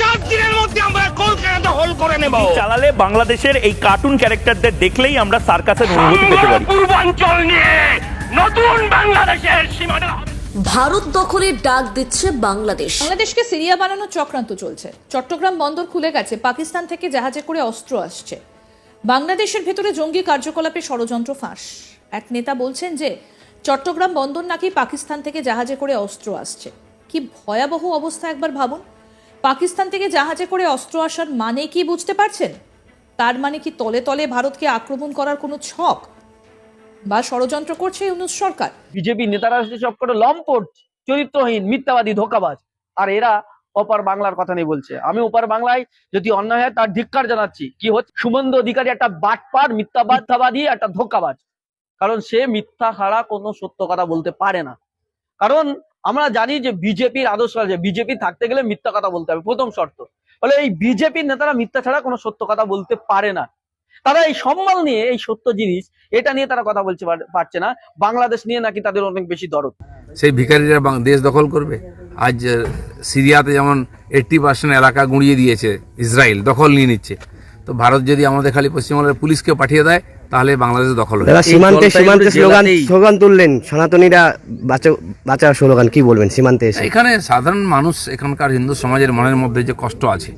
চার দিনের মধ্যে আমরা কলকাতা হোল করে নেব। চালালে বাংলাদেশের এই কার্টুন ক্যারেক্টারদের দেখলেই আমরা সার্কাসের অনুভূতি পেতে পারি। পূর্বাঞ্চল নিয়ে নতুন বাংলাদেশের সীমানা ভারত দখলের ডাক দিচ্ছে বাংলাদেশ। বাংলাদেশকে সিরিয়া বানানোর চক্রান্ত চলছে। চট্টগ্রাম বন্দর খুলে গেছে পাকিস্তান থেকে জাহাজে করে অস্ত্র আসছে। বাংলাদেশের ভেতরে জঙ্গি কার্যকলাপে ষড়যন্ত্র ফাঁস। এক নেতা বলছেন যে চট্টগ্রাম বন্দর নাকি পাকিস্তান থেকে জাহাজে করে অস্ত্র আসছে। কি ভয়াবহ অবস্থা একবার ভাবুন। পাকিস্তান থেকে জাহাজে করে অস্ত্র আসার মানে কি বুঝতে পারছেন? তার মানে কি তলে তলে ভারতকে আক্রমণ করার কোনো ছক? বা ষড়যন্ত্র করছে ইউনুস সরকার? বিজেপি নেতারা সবকটা লম্পট, চরিত্রহীন, মিথ্যাবাদী, ধোকাবাজ। আর এরা অপার বাংলার কথা নেই বলছে। আমি ওপার বাংলায় যদি অন্যায় হয়, তার ধিক্কার জানাচ্ছি। কি হচ্ছে? সুমন্দ অধিকারী একটা বাটপার, মিথ্যাবাদী, একটা ধোকাবাজ। কারণ সে মিথ্যা ছাড়া কোনো সত্য কথা বলতে পারে না। কারণ আমরা জানি যে বিজেপির আদর্শ আছে। বিজেপি থাকতে গেলে মিথ্যা কথা বলতে হবে, প্রথম শর্ত। ফলে এই বিজেপির নেতারা মিথ্যা ছাড়া কোনো সত্য কথা বলতে পারে না। তারা এই সম্মান নিয়ে, এই সত্য জিনিস, এটা নিয়ে তারা কথা পার- পারছে না। বাংলাদেশ নিয়ে নাকি তাদের অনেক বেশি দরদ। সেই ভিখারিরা দেশ দখল করবে? আজ সিরিয়াতে যেমন এইট্টি পার্সেন্ট এলাকা গুঁড়িয়ে দিয়েছে, ইসরায়েল দখল নিয়ে নিচ্ছে। তো ভারত যদি আমাদের খালি পশ্চিমবঙ্গের পুলিশকে পাঠিয়ে দেয় তাহলে বাংলাদেশ দখল হবে সীমান্তে সীমান্তে স্লোগান স্লোগান তুললেন সনাতনীরা বাঁচা বাঁচা স্লোগান কি বলবেন সীমান্তে এসে? এখানে সাধারণ মানুষ এখানকার হিন্দু সমাজের মনের মধ্যে যে কষ্ট আছে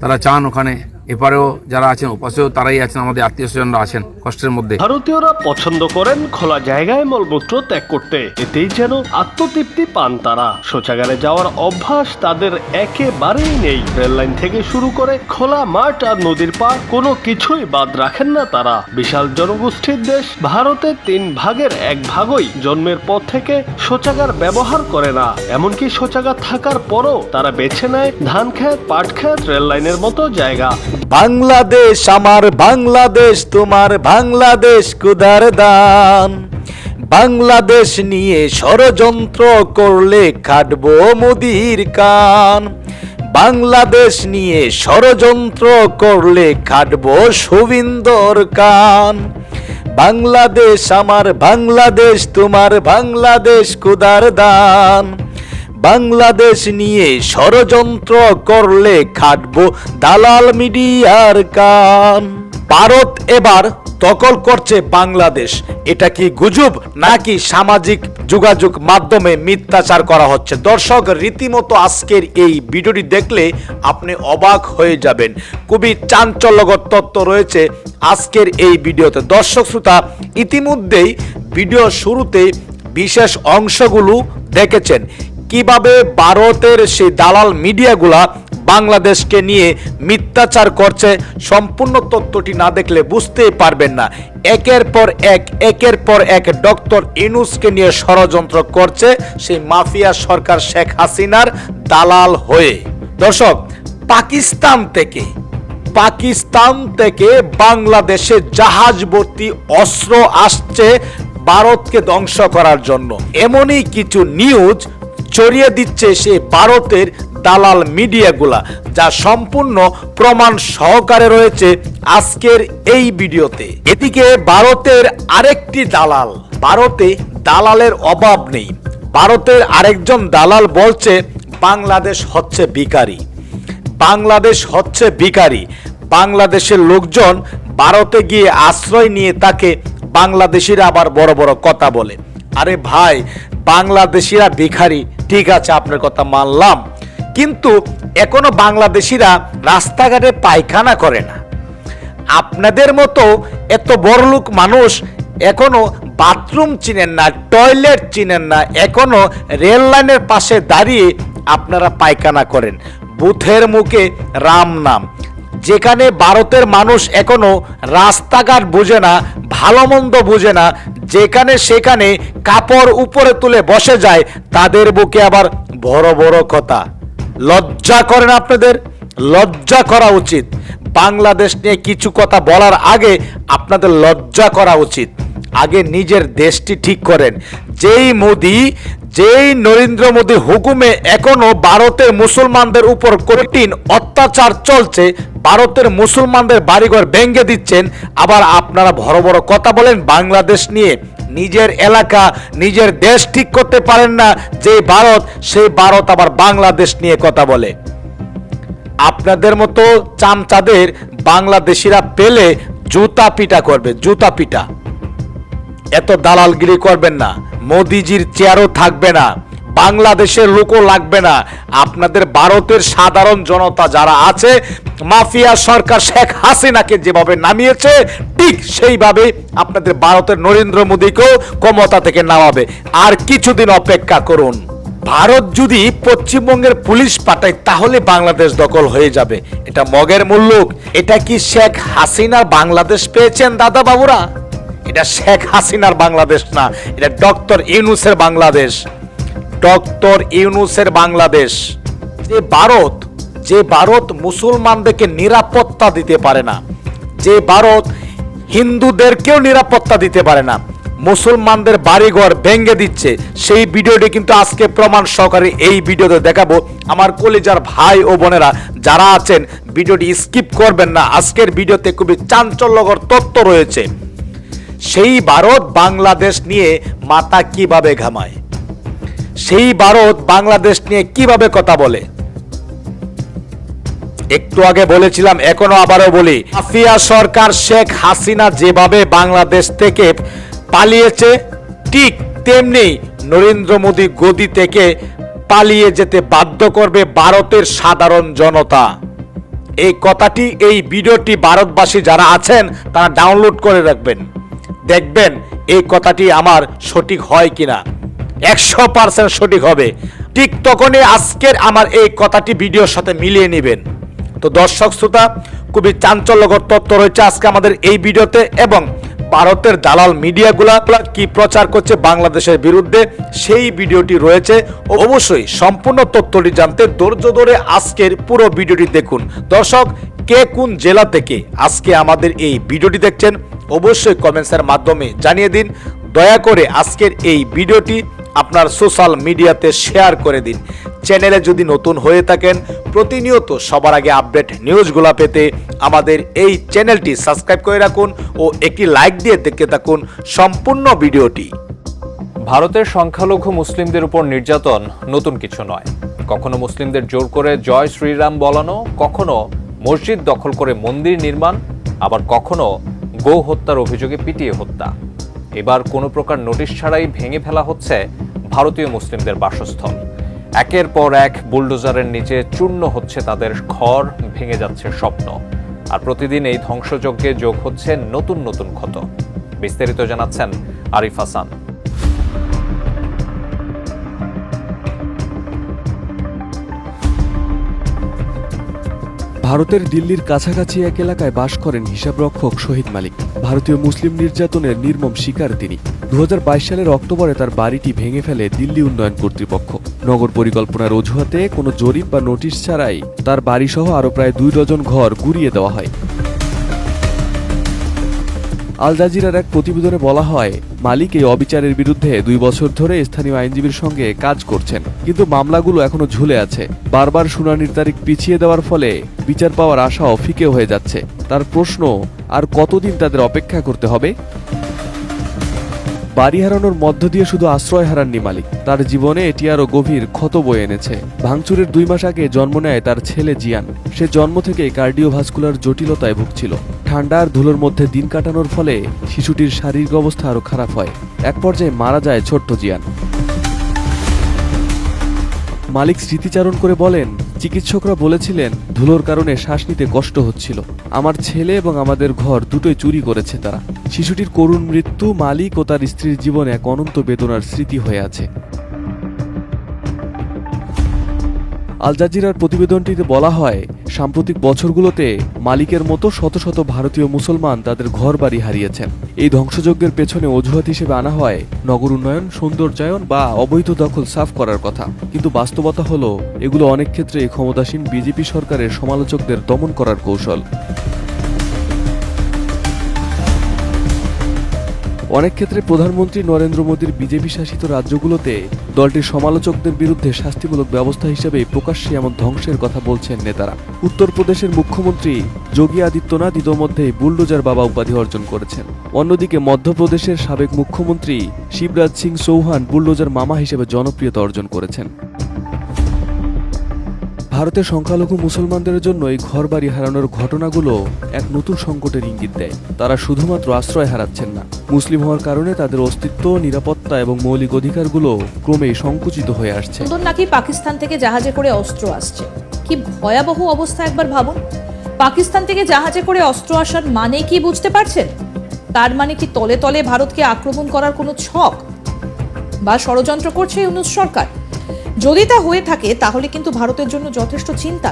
তারা চান ওখানে এপারেও যারা আছেন, ওপাশেও তারাই আছেন, আমাদের আত্মীয় স্বজনরা আছেন কষ্টের মধ্যে। ভারতীয়রা পছন্দ করেন খোলা জায়গায় মলমূত্র ত্যাগ করতে। এতেই যেন আত্মতৃপ্তি পান তারা। শৌচাগারে যাওয়ার অভ্যাস তাদের একেবারেই নেই। রেললাইন থেকে শুরু করে খোলা মাঠ আর নদীর পাড় কোনো কিছুই বাদ রাখেন না তারা। বিশাল জনগোষ্ঠীর দেশ ভারতের তিন ভাগের এক ভাগই জন্মের পর থেকে শৌচাগার ব্যবহার করে না। এমনকি শৌচাগার থাকার পরও তারা বেছে নেয় ধান খেত পাট খেত রেললাইনের মতো জায়গা। বাংলাদেশ, আমার বাংলাদেশ, তোমার বাংলাদেশ কুদার দান। বাংলাদেশ নিয়ে ষড়যন্ত্র করলে কাটবো মুদির কান। বাংলাদেশ নিয়ে ষড়যন্ত্র করলে কাটবো সুবিন্দর কান। বাংলাদেশ, আমার বাংলাদেশ, তোমার বাংলাদেশ কুদার দান। বাংলাদেশ নিয়ে ষড়যন্ত্র করলে খাটবো দালাল মিডিয়ার কান। ভারত এবার দখল করছে বাংলাদেশ। এটা কি গুজব নাকি সামাজিক যোগাযোগ মাধ্যমে মিথ্যাচার করা হচ্ছে? দর্শক, রীতিমতো আজকের এই ভিডিওটি দেখলে আপনি অবাক হয়ে যাবেন। খুবই চাঞ্চল্যকর তত্ত্ব রয়েছে আজকের এই ভিডিওতে। দর্শক, শ্রোতা, ইতিমধ্যেই ভিডিও শুরুতে বিশেষ অংশগুলো দেখেছেন। কীভাবে ভারতের সেই দালাল মিডিয়াগুলা বাংলাদেশকে নিয়ে মিথ্যাচার করছে, সম্পূর্ণ তথ্যটি না দেখলে বুঝতেই পারবেন না। একের পর এক, একের পর এক ডক্টর ইনুসকে নিয়ে ষড়যন্ত্র করছে সেই মাফিয়া সরকার শেখ হাসিনার দালাল হয়ে। দর্শক, পাকিস্তান থেকে পাকিস্তান থেকে বাংলাদেশে জাহাজ ভর্তি অস্ত্র আসছে ভারতকে ধ্বংস করার জন্য। এমনই কিছু নিউজ ছড়িয়ে দিচ্ছে সে ভারতের দালাল মিডিয়াগুলা, যা সম্পূর্ণ প্রমাণ সহকারে রয়েছে আজকের এই ভিডিওতে। এদিকে ভারতের আরেকটি দালাল, ভারতে দালালের অভাব নেই। ভারতের আরেকজন দালাল বলছে, বাংলাদেশ হচ্ছে ভিখারি। বাংলাদেশ হচ্ছে ভিখারি। বাংলাদেশের লোকজন ভারতে গিয়ে আশ্রয় নিয়ে তাকে বাংলাদেশিরা আবার বড় বড় কথা বলে। আরে ভাই, বাংলাদেশিরা ভিখারি ঠিক আছে, আপনার কথা মানলাম। কিন্তু এখনও বাংলাদেশিরা রাস্তাঘাটে পায়খানা করে না। আপনাদের মতো এত বড়লোক মানুষ এখনও বাথরুম চিনেন না, টয়লেট চিনেন না, এখনও রেল লাইনের পাশে দাঁড়িয়ে আপনারা পায়খানা করেন। বুথের মুখে রাম নাম। যেখানে ভারতের মানুষ এখনও রাস্তাঘাট বুঝে না, ভালো মন্দ বুঝে না যেখানে সেখানে কাপড় উপরে তুলে বসে যায়, তাদের বুকে আবার বড় বড় কথা। লজ্জা করেন আপনাদের? লজ্জা করা উচিত। বাংলাদেশ নিয়ে কিছু কথা বলার আগে আপনাদের লজ্জা করা উচিত। আগে নিজের দেশটি ঠিক করেন। যেই মোদি যেই নরেন্দ্র মোদী হুকুমে এখনও ভারতের মুসলমানদের উপর কঠিন অত্যাচার চলছে, ভারতের মুসলমানদের বাড়িঘর ভেঙে দিচ্ছেন। আবার আপনারা বড় বড় কথা বলেন, বাংলাদেশ নিয়ে। নিজের এলাকা, নিজের দেশ ঠিক করতে পারেন না, যে ভারত, সেই ভারত আবার বাংলাদেশ নিয়ে কথা বলে। আপনাদের মতো চামচাদের বাংলাদেশিরা পেলে জুতা পিটা করবে, জুতা পিটা। এত দালালগিরি করবেন না। মোদিজির চেয়ারও থাকবে না। বাংলাদেশের লোকও লাগবে না। আপনাদের ভারতের সাধারণ জনতা যারা আছে, মাফিয়া সরকার শেখ হাসিনাকে যেভাবে নামিয়েছে, ঠিক সেইভাবে আপনাদের ভারতের নরেন্দ্র মোদীকেও ক্ষমতা থেকে নামাবে। আর কিছুদিন অপেক্ষা করুন। ভারত যদি পশ্চিমবঙ্গের পুলিশ পাঠায়, তাহলে বাংলাদেশ দখল হয়ে যাবে। এটা মগের মুল্লুক। এটা কি শেখ হাসিনা বাংলাদেশ পেয়েছেন দাদা বাবুরা এটা শেখ হাসিনার বাংলাদেশ না, এটা ডক্টর ইউনুসের বাংলাদেশ। ডক্টর ইউনুসের বাংলাদেশ। যে ভারত যে ভারত মুসলমানদেরকে নিরাপত্তা দিতে পারে না, যে ভারত হিন্দুদেরকেও নিরাপত্তা দিতে পারে না, মুসলমানদের বাড়িঘর ভেঙে দিচ্ছে, সেই ভিডিওটি কিন্তু আজকে প্রমাণ সহকারে এই ভিডিওতে দেখাবো। আমার কলেজার ভাই ও বোনেরা যারা আছেন, ভিডিওটি স্কিপ করবেন না। আজকের ভিডিওতে খুবই চাঞ্চল্যকর তথ্য রয়েছে। সেই ভারত বাংলাদেশ নিয়ে মাথা কীভাবে ঘামায়? সেই ভারত বাংলাদেশ নিয়ে কীভাবে কথা বলে? একটু আগে বলেছিলাম, এখনও আবারও বলি, মাফিয়া সরকার শেখ হাসিনা যেভাবে বাংলাদেশ থেকে পালিয়েছে, ঠিক তেমনি নরেন্দ্র মোদী গদি থেকে পালিয়ে যেতে বাধ্য করবে ভারতের সাধারণ জনতা। এই কথাটি, এই ভিডিওটি ভারতবাসী যারা আছেন, তারা ডাউনলোড করে রাখবেন। দেখবেন এই কথাটি আমার সঠিক হয় কিনা। একশো পার্সেন্ট সঠিক হবে। ঠিক তখনই আজকের আমার এই কথাটি ভিডিওর সাথে মিলিয়ে নেবেন। তো দর্শক, শ্রোতা, খুবই চাঞ্চল্যকর তথ্য রয়েছে আজকে আমাদের এই ভিডিওতে এবং ভারতের দালাল মিডিয়াগুলা কি প্রচার করছে বাংলাদেশের বিরুদ্ধে সেই ভিডিওটি রয়েছে। অবশ্যই সম্পূর্ণ তথ্যটি জানতে ধৈর্য ধরে আজকের পুরো ভিডিওটি দেখুন। দর্শক, কে কোন জেলা থেকে আজকে আমাদের এই ভিডিওটি দেখছেন অবশ্যই কমেন্টসের মাধ্যমে জানিয়ে দিন। দয়া করে আজকের এই ভিডিওটি আপনার সোশ্যাল মিডিয়াতে শেয়ার করে দিন। চ্যানেলে যদি নতুন হয়ে থাকেন, প্রতিনিয়ত সবার আগে আপডেট নিউজগুলো পেতে আমাদের এই চ্যানেলটি সাবস্ক্রাইব করে রাখুন ও একটি লাইক দিয়ে দেখতে থাকুন সম্পূর্ণ ভিডিওটি। ভারতের সংখ্যালঘু মুসলিমদের উপর নির্যাতন নতুন কিছু নয়। কখনো মুসলিমদের জোর করে জয় শ্রীরাম বলানো, কখনো মসজিদ দখল করে মন্দির নির্মাণ, আবার কখনো গো হত্যার অভিযোগে পিটিয়ে হত্যা। এবার কোনো প্রকার নোটিশ ছাড়াই ভেঙে ফেলা হচ্ছে ভারতীয় মুসলিমদের বাসস্থল। একের পর এক বুলডোজারের নিচে চূর্ণ হচ্ছে তাদের ঘর, ভেঙে যাচ্ছে স্বপ্ন। আর প্রতিদিন এই ধ্বংসযজ্ঞে যোগ হচ্ছে নতুন নতুন ক্ষত। বিস্তারিত জানাচ্ছেন আরিফ হাসান। ভারতের দিল্লির কাছাকাছি এক এলাকায় বাস করেন হিসাবরক্ষক শহীদ মালিক। ভারতীয় মুসলিম নির্যাতনের নির্মম শিকার তিনি। দু হাজার বাইশ সালের অক্টোবরে তার বাড়িটি ভেঙে ফেলে দিল্লি উন্নয়ন কর্তৃপক্ষ। নগর পরিকল্পনার অজুহাতে কোনো জরিপ বা নোটিশ ছাড়াই তার বাড়িসহ আরও প্রায় দুই ডজন ঘর গুড়িয়ে দেওয়া হয়। আল জাজিরার এক প্রতিবেদনে বলা হয়, মালিক এই অবিচারের বিরুদ্ধে দুই বছর ধরে স্থানীয় আইনজীবীর সঙ্গে কাজ করছেন। কিন্তু মামলাগুলো এখনও ঝুলে আছে। বারবার শুনানির তারিখ পিছিয়ে দেওয়ার ফলে বিচার পাওয়ার আশাও ফিকে হয়ে যাচ্ছে। তার প্রশ্ন, আর কতদিন তাদের অপেক্ষা করতে হবে? বাড়ি হারানোর মধ্য দিয়ে শুধু আশ্রয় হারাননি মালিক। তার জীবনে এটি আরও গভীর ক্ষত বয়ে এনেছে। ভাঙচুরের দুই মাস আগে জন্ম নেয় তার ছেলে জিয়ান। সে জন্ম থেকে কার্ডিওভাস্কুলার জটিলতায় ভুগছিল। ঠান্ডা আর ধুলোর মধ্যে দিন কাটানোর ফলে শিশুটির শারীরিক অবস্থা আরও খারাপ হয়। এক পর্যায়ে মারা যায় ছোট্ট জিয়ান। মালিক স্মৃতিচারণ করে বলেন, চিকিৎসকরা বলেছিলেন ধুলোর কারণে শ্বাস নিতে কষ্ট হচ্ছিল। আমার ছেলে এবং আমাদের ঘর দুটোই চুরি করেছে তারা। শিশুটির করুণ মৃত্যু মালিক ও তার স্ত্রীর জীবনে এক অনন্ত বেদনার স্মৃতি হয়ে আছে। আল জাজিরার প্রতিবেদনটিতে বলা হয়, সাম্প্রতিক বছরগুলোতে মালিকের মতো শত শত ভারতীয় মুসলমান তাদের ঘর বাড়ি হারিয়েছেন। এই ধ্বংসযজ্ঞের পেছনে অজুহাত হিসেবে আনা হয় নগর উন্নয়ন, সৌন্দর্যায়ন বা অবৈধ দখল সাফ করার কথা। কিন্তু বাস্তবতা হলো, এগুলো অনেক ক্ষেত্রে ক্ষমতাসীন বিজেপি সরকারের সমালোচকদের দমন করার কৌশল। অনেক ক্ষেত্রে প্রধানমন্ত্রী নরেন্দ্র মোদীর বিজেপি শাসিত রাজ্যগুলোতে দলটির সমালোচকদের বিরুদ্ধে শাস্তিমূলক ব্যবস্থা হিসেবে প্রকাশ্যে এমন ধ্বংসের কথা বলছেন নেতারা। উত্তরপ্রদেশের মুখ্যমন্ত্রী যোগী আদিত্যনাথ ইতোমধ্যে বুলডোজার বাবা উপাধি অর্জন করেছেন। অন্যদিকে মধ্যপ্রদেশের সাবেক মুখ্যমন্ত্রী শিবরাজ সিং চৌহান বুলডোজার মামা হিসেবে জনপ্রিয়তা অর্জন করেছেন। ভারতের সংখ্যালঘু মুসলমানদের জন্য এই ঘরবাড়ি হারানোর ঘটনাগুলো এক নতুন সংকটের ইঙ্গিত দেয়। তারা শুধুমাত্র আশ্রয় হারাচ্ছেন না। মুসলিম হওয়ার কারণে তাদের অস্তিত্ব, নিরাপত্তা এবং মৌলিক অধিকারগুলো ক্রমেই সংকুচিত হয়ে আসছে। নাকি পাকিস্তান থেকে জাহাজে করে অস্ত্র আসছে? কি ভয়াবহ অবস্থা একবার ভাবুন। পাকিস্তান থেকে জাহাজে করে অস্ত্র আসার মানে কি বুঝতে পারছেন? তার মানে কি তলে তলে ভারতকে আক্রমণ করার কোনো ছক? বা ষড়যন্ত্র করছে ইউনুস সরকার? যদি তা হয়ে থাকে, তাহলে কিন্তু ভারতের জন্য যথেষ্ট চিন্তা।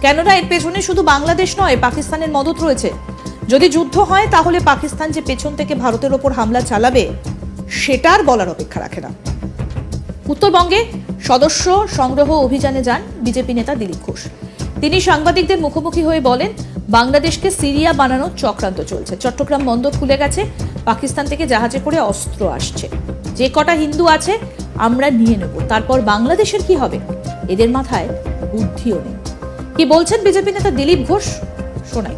কেননা এর পেছনে শুধু বাংলাদেশ নয়, পাকিস্তানের মদত রয়েছে। যদি যুদ্ধ হয়, তাহলে পাকিস্তান যে পেছন থেকে ভারতের ওপর হামলা চালাবে সেটার বলার অপেক্ষা রাখে না। উত্তরবঙ্গে সদস্য সংগ্রহ অভিযানে যান বিজেপি নেতা দিলীপ ঘোষ। তিনি সাংবাদিকদের মুখোমুখি হয়ে বলেন, বাংলাদেশকে সিরিয়া বানানোর চক্রান্ত চলছে। চট্টগ্রাম বন্দর খুলে গেছে, পাকিস্তান থেকে জাহাজে করে অস্ত্র আসছে। যে কটা হিন্দু আছে আমরা নিয়ে নেব। তারপর বাংলাদেশের কি হবে? এদের মাথায় বুদ্ধিও নেই। কি বলছেন বিজেপি নেতা দিলীপ ঘোষ? শোনাই।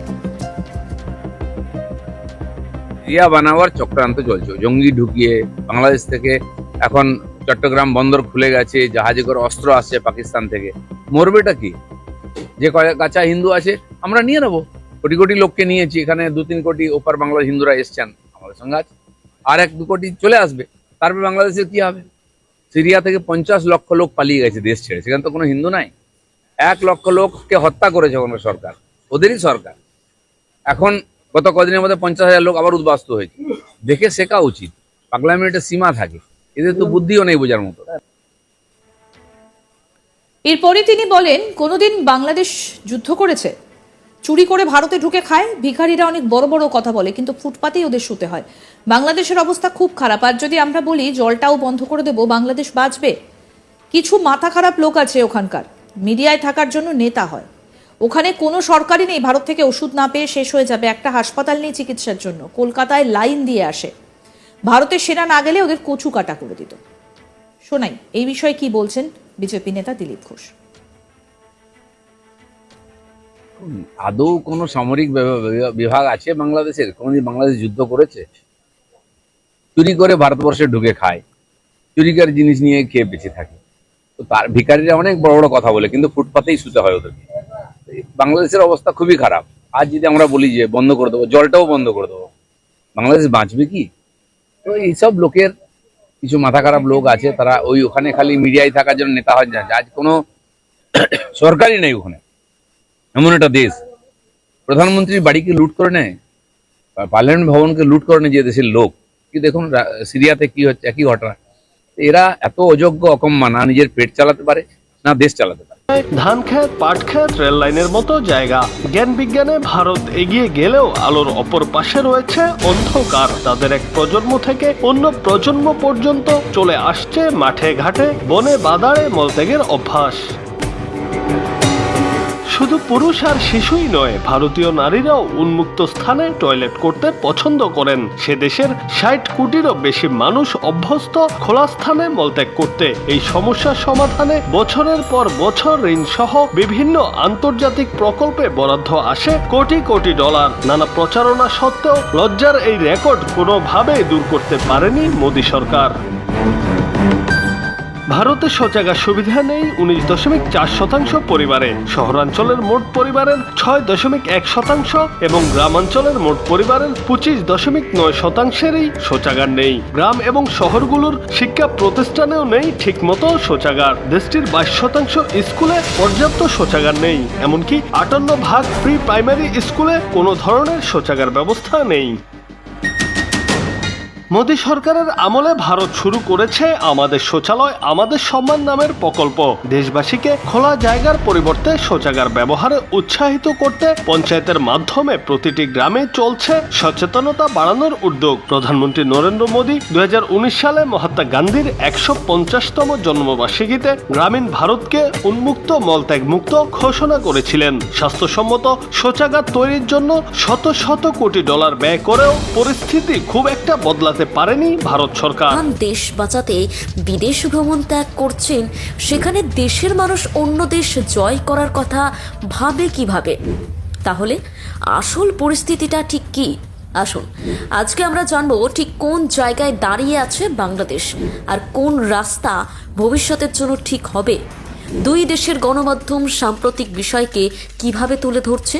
সিরিয়া বানাবার চক্রান্ত চলছে। জঙ্গি ঢুকিয়ে বাংলাদেশ থেকে এখন চট্টগ্রাম বন্দর খুলে গেছে, জাহাজে করে অস্ত্র আসছে পাকিস্তান থেকে। মরবেটা কি? যে কয়- কাঁচা হিন্দু আছে, আমরা নিয়ে নেব। কোটি কোটি লোককে নিয়েছি, এখানে দু তিন কোটি ওপার বাংলার হিন্দুরা এসছেন। আমাদের সঙ্গে আছে আর এক দু কোটি চলে আসবে। তারপরে বাংলাদেশের কি হবে? সিরিয়া থেকে পঞ্চাশ লক্ষ লোক পালিয়ে গেছে দেশ ছেড়ে। সেখানে তো কোনো হিন্দু নাই। এক লক্ষ লোককে হত্যা করেছে ওখানকার সরকার। ওদেরই সরকার। এখন গত কদিনের মধ্যে পঞ্চাশ হাজার লোক আবার উদ্বাস্ত হয়েছে। দেখে শেখা উচিত। পাগলামির একটা সীমা থাকে। এদের তো বুদ্ধিও নেই বোঝার মতো। এরপরে তিনি বলেন, কোনোদিন বাংলাদেশ যুদ্ধ করেছে, চুরি করে ভারতে ঢুকে খায়, ভিখারিরা অনেক বড় বড় কথা বলে, কিন্তু ফুটপাতেই ওদের শুতে হয়। বাংলাদেশের অবস্থা খুব খারাপ। আর যদি আমরা বলি জলটাও বন্ধ করে দেবো, বাংলাদেশ বাঁচবে? কিছু মাথা খারাপ লোক আছে ওখানকার। মিডিয়ায় থাকার জন্য নেতা হয়। ওখানে কোনো সরকারই নেই, ভারত থেকে ওষুধ না পেয়ে শেষ হয়ে যাবে। একটা হাসপাতাল নেই চিকিৎসার জন্য। কলকাতায় লাইন দিয়ে আসে। ভারতের সেনা না গেলে ওদের কচু কাটা করে দিত। শোনাই, এই বিষয়ে কি বলছেন বিজেপি নেতা দিলীপ ঘোষ? আদৌ কোনো সামরিক বিভা- বিভা- বিভাগ আছে বাংলাদেশের? কোনোদিন বাংলাদেশ যুদ্ধ করেছে? চুরি করে ভারতবর্ষে ঢুকে খায়। চুরিকার জিনিস নিয়ে খেয়ে বেঁচে থাকে? তো তার ভিকারিরা অনেক বড় বড় কথা বলে, কিন্তু ফুটপাতেই শুতে হয় ওদেরকে। বাংলাদেশের অবস্থা খুবই খারাপ। আজ যদি আমরা বলি যে বন্ধ করে দেবো, জলটাও বন্ধ করে দেবো। বাংলাদেশ বাঁচবে কি? তো এইসব লোকের কিছু মাথা খারাপ লোক আছে, তারা ওই ওখানে খালি মিডিয়ায় থাকার জন্য নেতা হয় যাচ্ছে। আজ কোনো সরকারই নেই ওখানে। এমন একটা দেশ। প্রধানমন্ত্রীর বাড়িকে লুট করে নেয়? পার্লামেন্ট ভবনকে লুট করে নেয় যে দেশের লোক। কি দেখুন সিরিয়াতে কি হচ্ছে, একই ঘটনা। এরা এত অযোগ্য অকম্মা না নিজের পেট চালাতে পারে, না দেশ চালাতে পারে। ধান ক্ষেত, পাট ক্ষেত, রেল লাইনের মতো জায়গা। জ্ঞান বিজ্ঞানে ভারত এগিয়ে গেলেও আলোর অপর পাশে রয়েছে অন্ধকার। তাদের এক প্রজন্ম থেকে অন্য প্রজন্ম পর্যন্ত চলে আসছে মাঠে ঘাটে, বনে বাদারে মলত্যাগের অভ্যাস। শুধু পুরুষ আর শিশুই নয়, ভারতীয় নারীরাও উন্মুক্ত স্থানে টয়লেট করতে পছন্দ করেন। সে দেশের ষাট কোটিরও বেশি মানুষ অভ্যস্ত খোলা স্থানে মলত্যাগ করতে। এই সমস্যার সমাধানে বছরের পর বছর ঋণ সহ বিভিন্ন আন্তর্জাতিক প্রকল্পে বরাদ্দ আসে কোটি কোটি ডলার। নানা প্রচারণা সত্ত্বেও লজ্জার এই রেকর্ড কোনোভাবেই দূর করতে পারেনি মোদী সরকার। ভারতে শৌচাগার সুবিধা নেই উনিশ দশমিক চার শতাংশ পরিবারে। শহরাঞ্চলের মোট পরিবারের ছয় দশমিক এক শতাংশ এবং গ্রামাঞ্চলের মোট পরিবারের পঁচিশ দশমিক নয় শতাংশেরই শৌচাগার নেই। গ্রাম এবং শহরগুলোর শিক্ষা প্রতিষ্ঠানেও নেই ঠিকমতো শৌচাগার। দেশটির বাইশ শতাংশ স্কুলে পর্যাপ্ত শৌচাগার নেই। এমনকি আটান্ন ভাগ প্রি প্রাইমারি স্কুলে কোনো ধরনের শৌচাগার ব্যবস্থা নেই। মোদী সরকারের আমলে ভারত শুরু করেছে আমাদের শৌচালয়, আমাদের সম্মান নামের প্রকল্প। দেশবাসীকে খোলা জায়গার পরিবর্তে শৌচাগার ব্যবহারে উৎসাহিত করতে পঞ্চায়েতের মাধ্যমে প্রতিটি গ্রামে চলছে সচেতনতা বাড়ানোর উদ্যোগ। প্রধানমন্ত্রী নরেন্দ্র মোদী দু হাজার উনিশ সালে মহাত্মা গান্ধীর একশো পঞ্চাশতম জন্মবার্ষিকীতে গ্রামীণ ভারতকে উন্মুক্ত মলত্যাগ মুক্ত ঘোষণা করেছিলেন। স্বাস্থ্যসম্মত শৌচাগার তৈরির জন্য শত শত কোটি ডলার ব্যয় করেও পরিস্থিতি খুব একটা বদলাতে পারেনি ভারত সরকার। দেশ বাঁচাতে বিদেশ ভ্রমণ ত্যাগ করছেন, সেখানে দেশের মানুষ অন্য দেশ জয় করার কথা ভাবে কীভাবে? তাহলে আসল পরিস্থিতিটা ঠিক কি? আসুন, আজকে আমরা জানব ঠিক কোন জায়গায় দাঁড়িয়ে আছে বাংলাদেশ আর কোন রাস্তা ভবিষ্যতের জন্য ঠিক হবে। দুই দেশের গণমাধ্যম সাম্প্রতিক বিষয়কে কীভাবে তুলে ধরছে?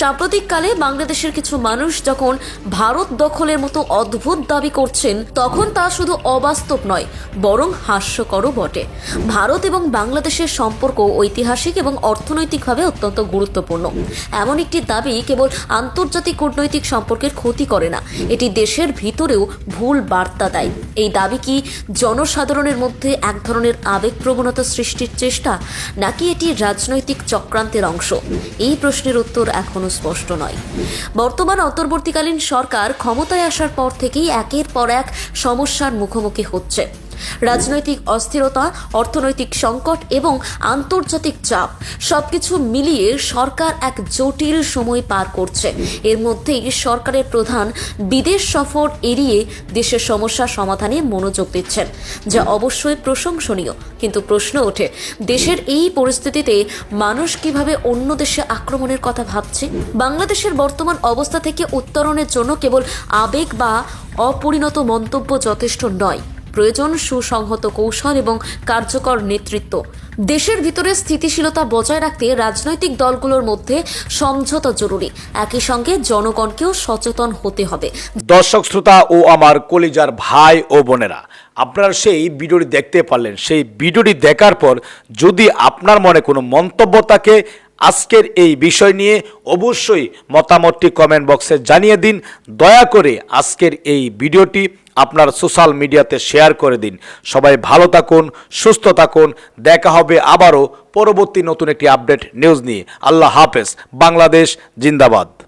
সাম্প্রতিককালে বাংলাদেশের কিছু মানুষ যখন ভারত দখলের মতো অদ্ভুত দাবি করছেন, তখন তা শুধু অবাস্তব নয়, বরং হাস্যকরও বটে। ভারত এবং বাংলাদেশের সম্পর্ক ঐতিহাসিক এবং অর্থনৈতিকভাবে অত্যন্ত গুরুত্বপূর্ণ। এমন একটি দাবি কেবল আন্তর্জাতিক কূটনৈতিক সম্পর্কের ক্ষতি করে না, এটি দেশের ভিতরেও ভুল বার্তা দেয়। এই দাবি কি জনসাধারণের মধ্যে এক ধরনের আবেগপ্রবণতা সৃষ্টির চেষ্টা, নাকি এটি রাজনৈতিক চক্রান্তের অংশ? এই প্রশ্নের উত্তর এখনও স্পষ্ট নয়। বর্তমান অন্তর্বর্তীকালীন সরকার ক্ষমতায় আসার পর থেকেই একের পর এক সমস্যার মুখোমুখি হচ্ছে। রাজনৈতিক অস্থিরতা, অর্থনৈতিক সংকট এবং আন্তর্জাতিক চাপ, সবকিছু মিলিয়ে সরকার এক জটিল সময় পার করছে। এর মধ্যেই সরকারের প্রধান বিদেশ সফর এড়িয়ে দেশের সমস্যা সমাধানে মনোযোগ দিচ্ছেন, যা অবশ্যই প্রশংসনীয়। কিন্তু প্রশ্ন ওঠে, দেশের এই পরিস্থিতিতে মানুষ কীভাবে অন্য দেশে আক্রমণের কথা ভাবছে? বাংলাদেশের বর্তমান অবস্থা থেকে উত্তরণের জন্য কেবল আবেগ বা অপরিণত মন্তব্য যথেষ্ট নয়। প্রয়োজন, সুসংহত কৌশল এবং কার্যকর নেতৃত্ব। দেশের ভিতরে স্থিতিশীলতা বজায় রাখতে রাজনৈতিক দলগুলোর মধ্যে সমঝোতা জরুরি। একই সঙ্গে জনগণকেও সচেতন হতে হবে। দর্শক, শ্রোতা ও আমার কলিজার ভাই ও বোনেরা, আপনারা সেই ভিডিওটি দেখতে পারলেন। সেই ভিডিওটি দেখার পর যদি আপনার মনে কোনো মন্তব্য থাকে, আজকের এই বিষয় নিয়ে অবশ্যই মতামতটি কমেন্ট বক্সে জানিয়ে দিন। দয়া করে আজকের এই ভিডিওটি আপনার সোশ্যাল মিডিয়াতে শেয়ার করে দিন। সবাই ভালো থাকুন, সুস্থ থাকুন। দেখা হবে আবারও পরবর্তী নতুন একটি আপডেট নিউজ নিয়ে। আল্লাহ হাফেজ। বাংলাদেশ জিন্দাবাদ।